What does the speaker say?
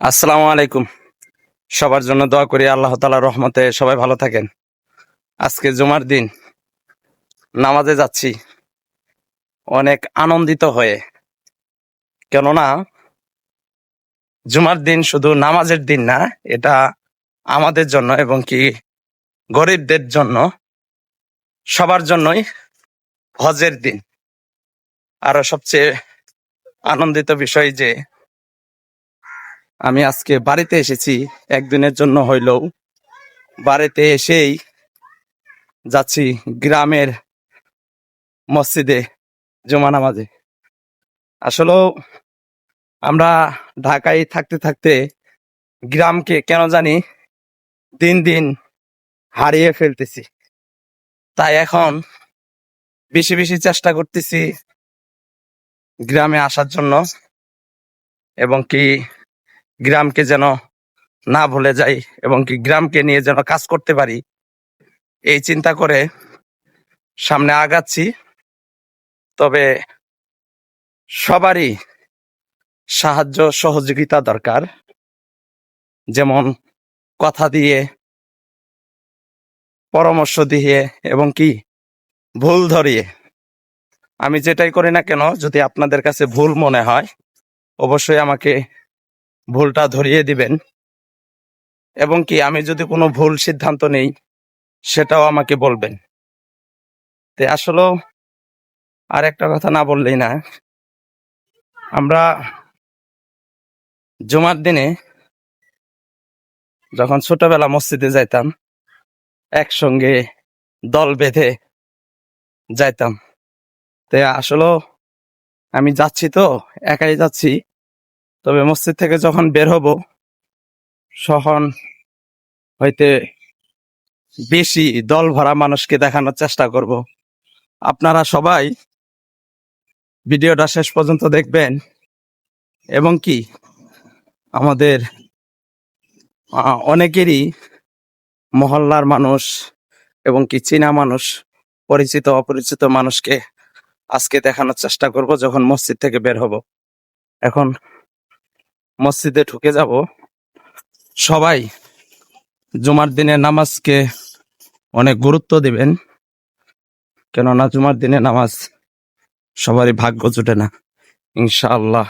আসসালামু আলাইকুম। সবার জন্য দোয়া করি আল্লাহ তালার রহমতে সবাই ভালো থাকেন। আজকে জুমার দিন, নামাজে যাচ্ছি, অনেক আনন্দিত হয়ে। কেননা, জুমার দিন শুধু নামাজের দিন না, এটা আমাদের জন্য এবং কি গরিবদের জন্য সবার জন্যই হজের দিন। আরও সবচেয়ে আনন্দিত বিষয় যে আমি আজকে বাড়িতে এসেছি। একদিনের জন্য হইলেও বাড়িতে এসেই যাচ্ছি গ্রামের মসজিদে, জমা নামাজে। আসলেও আমরা ঢাকায় থাকতে থাকতে গ্রামকে কেন জানি দিন দিন হারিয়ে ফেলতেছি। তাই এখন বেশি বেশি চেষ্টা করতেছি গ্রামে আসার জন্য এবং কি গ্রামকে যেন না ভুলে যাই এবং কি গ্রামকে নিয়ে যেন কাজ করতে পারি, এই চিন্তা করে সামনে আগাচ্ছি। তবে সবারই সাহায্য, সহযোগিতা দরকার। যেমন কথা দিয়ে, পরামর্শ দিয়ে এবং কি ভুল ধরিয়ে। আমি যেটাই করি না কেন, যদি আপনাদের কাছে ভুল মনে হয়, অবশ্যই আমাকে ভুলটা ধরিয়ে দিবেন। এবং কি আমি যদি কোনো ভুল সিদ্ধান্ত নেই, সেটাও আমাকে বলবেন। তে আসলেও আর একটা কথা না বললেই না। আমরা জুমার দিনে যখন ছোটবেলা মসজিদে যাইতাম, একসঙ্গে দল বেঁধে যাইতাম। তে আসলেও আমি যাচ্ছি তো, একাই যাচ্ছি। তবে মসজিদ থেকে যখন বের হব সখন হইতে বেশি দল ভরা মানুষকে দেখানোর চেষ্টা করব। আপনারা সবাই ভিডিওটা শেষ পর্যন্ত দেখবেন এবং কি আমাদের অনেকেরই মহল্লার মানুষ এবং কি চীনা মানুষ, পরিচিত, অপরিচিত মানুষকে আজকে দেখানোর চেষ্টা করব যখন মসজিদ থেকে বের হব। এখন মসজিদে ঢুকে যাব। সবাই জুমার দিনে নামাজকে অনেক গুরুত্ব দিবেন। কেননা জুমার দিনে নামাজ সবারই ভাগ্য জুটে না। ইনশাআল্লাহ।